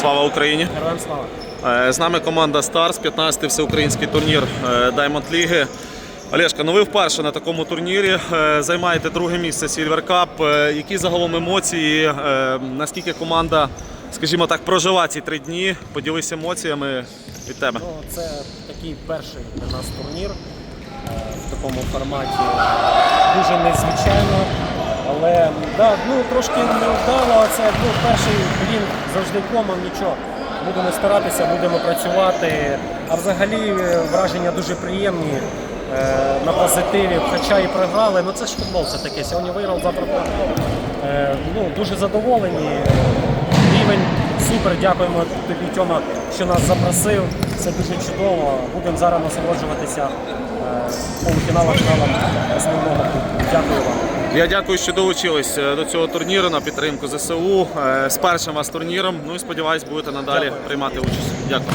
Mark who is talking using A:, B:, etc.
A: Слава Україні!
B: Героям слава.
A: Е, З нами команда Старс, 15-й всеукраїнський турнір е, Diamond Ліги. Олешка, ну ви вперше на такому турнірі е, займаєте друге місце Silver Cup. Е, Які загалом емоції? е, Наскільки команда, скажімо так, прожила ці три дні? Поділися емоціями від тебе.
B: Ну, це такий перший для нас турнір е, в такому форматі. Дуже незвичайно. Але да, ну, трошки невдало. Це ну, перший блін завжди комом, нічого. Будемо старатися, будемо працювати. А взагалі е, враження дуже приємні. е, На позитиві, хоча і програли, ну це ж футбол це таке. Сьогодні виграв, завтра. Е, Ну, дуже задоволені. Рівень супер, дякуємо тобі, Тьома, що нас запросив. Це дуже чудово. Будемо зараз насолоджуватися е, полуфіналом фіналом основного. Дякую вам.
A: Я дякую, що долучились е, до цього турніру на підтримку ЗСУ. Е, З першим вас турніром. Ну і сподіваюсь, будете надалі приймати участь. Дякую.